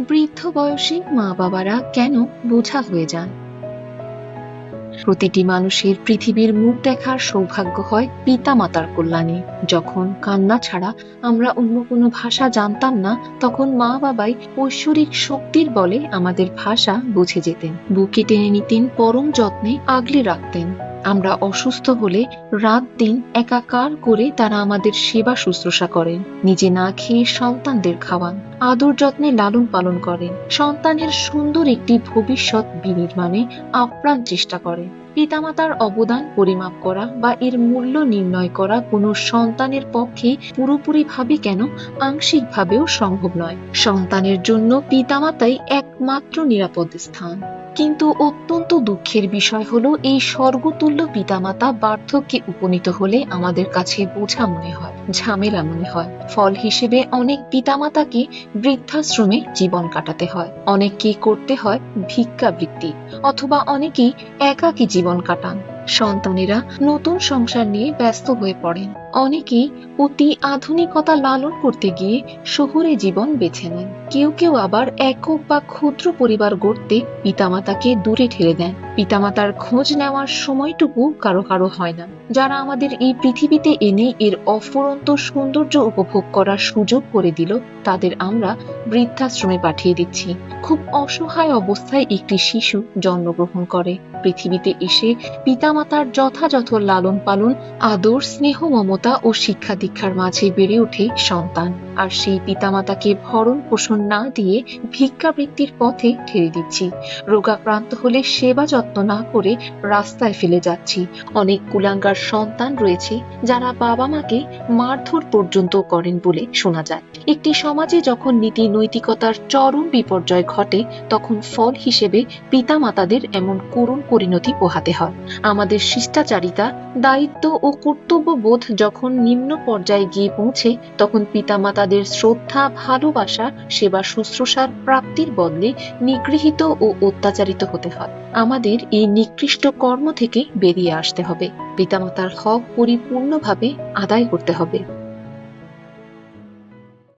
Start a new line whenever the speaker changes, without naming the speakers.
বৃদ্ধ বয়সে মা বাবারা কেন বোঝা হয়ে যান? প্রতিটি মানুষের পৃথিবীর মুখ দেখার সৌভাগ্য হয় পিতা মাতার কল্যাণে। যখন কান্না ছাড়া আমরা অন্য কোনো ভাষা জানতাম না, তখন মা বাবাই ঐশ্বরিক শক্তির বলে আমাদের ভাষা বুঝে যেতেন। বুকে টেনে নিতেন, পরম যত্নে আগলে রাখতেন। আমরা অসুস্থ হলে রাত দিন একাকার করে তারা আমাদের সেবা শুশ্রূষা করেন। নিজে না খেয়ে সন্তানদের খাওয়ান। আদর যত্নে লালন পালন করেন। সন্তানের সুন্দর একটি ভবিষ্যৎ বিনির্মাণে আপ্রাণ চেষ্টা করেন। পিতামাতার অবদান পরিমাপ করা বা এর মূল্য নির্ণয় করা কোনো সন্তানের পক্ষে পুরোপুরিভাবে কেন আংশিকভাবেও সম্ভব নয়। সন্তানের জন্য পিতামাতাই একমাত্র নিরাপদ স্থান। কিন্তু অত্যন্ত দুঃখের বিষয় হলো, এই স্বর্গতুল্য পিতামাতা বার্ধক্যে উপনীত হলে আমাদের কাছে বোঝা মনে হয়, ঝামেলা মনে হয়। ফল হিসেবে অনেক পিতামাতাকে বৃদ্ধাশ্রমে জীবন কাটাতে হয়। অনেককে করতে হয় ভিক্ষাবৃত্তি, অথবা অনেকেই একাকী জীবন কাটান। সন্তানেরা নতুন সংসার নিয়ে ব্যস্ত হয়ে পড়েন। অনেকেই অতি আধুনিকতা লালন করতে গিয়ে শহুরে জীবন বেছে নেন। কেউ কেউ আবার একক বা ক্ষুদ্র পরিবার গড়তে পিতামাতাকে দূরে ঠেলে দেন। পিতামাতার খোঁজ নেওয়ার সময়টুকু কারও কারও হয় না। যারা আমাদের এই পৃথিবীতে এনে এর অফুরন্ত সৌন্দর্য উপভোগ করার সুযোগ করে দিল, তাদের আমরা বৃদ্ধাশ্রমে পাঠিয়ে দিচ্ছি। খুব অসহায় অবস্থায় একটি শিশু জন্মগ্রহণ করে। পৃথিবীতে এসে পিতামাতার যথাযথ লালন পালন আদর, স্নেহ, মমতা ও শিক্ষা দীক্ষার মাঝে বেড়ে ওঠে সন্তান। আর সেই পিতামাতাকে ভরণ পোষণ না দিয়ে ভিক্ষাবৃত্তির পথে ঠেলে দিচ্ছি। রোগাক্রান্ত হলে সেবা যত্ন না করে রাস্তায় ফেলে যাচ্ছি। অনেক কুলাঙ্গার সন্তান রয়েছে যারা বাবা মাকে মারধর পর্যন্ত করেন বলে শোনা যায়। একটি সমাজে যখন নীতি নৈতিকতার চরম বিপর্যয় ঘটে, তখন ফল হিসেবে পিতামাতাদের এমন করুণ পরিণতি পোহাতে হয়। আমাদের শিষ্টাচারিতা, দায়িত্ব ও কর্তব্য বোধ যখন নিম্ন পর্যায়ে গিয়ে পৌঁছে, তখন পিতামাতাদের শ্রদ্ধা, ভালোবাসা, সেবা, শুশ্রূষার প্রাপ্তির বদলে নিগৃহীত ও অত্যাচারিত হতে হয়। আমাদের এই নিকৃষ্ট কর্ম থেকে বেরিয়ে আসতে হবে। পিতামাতার হক পরিপূর্ণভাবে আদায় করতে হবে।